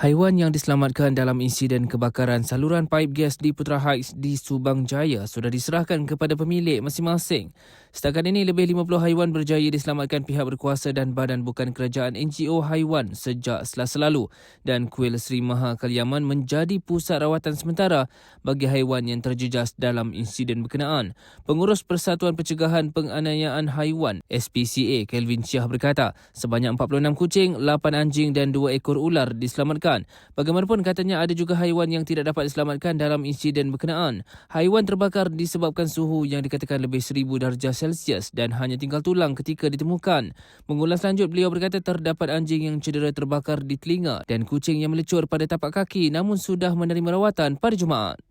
Haiwan yang diselamatkan dalam insiden kebakaran saluran paip gas di Putra Heights di Subang Jaya sudah diserahkan kepada pemilik masing-masing. Setakat ini, lebih 50 haiwan berjaya diselamatkan pihak berkuasa dan badan bukan kerajaan NGO Haiwan sejak selasa lalu dan Kuil Sri Maha Kaliaman menjadi pusat rawatan sementara bagi haiwan yang terjejas dalam insiden berkenaan. Pengurus Persatuan Pencegahan Penganiayaan Haiwan SPCA Kelvin Syah berkata, sebanyak 46 kucing, 8 anjing dan 2 ekor ular diselamatkan diselamatkan. Bagaimanapun katanya ada juga haiwan yang tidak dapat diselamatkan dalam insiden berkenaan. Haiwan terbakar disebabkan suhu yang dikatakan lebih 1000 darjah Celsius dan hanya tinggal tulang ketika ditemukan. Mengulas lanjut, beliau berkata terdapat anjing yang cedera terbakar di telinga dan kucing yang melecur pada tapak kaki namun sudah menerima rawatan pada Jumaat.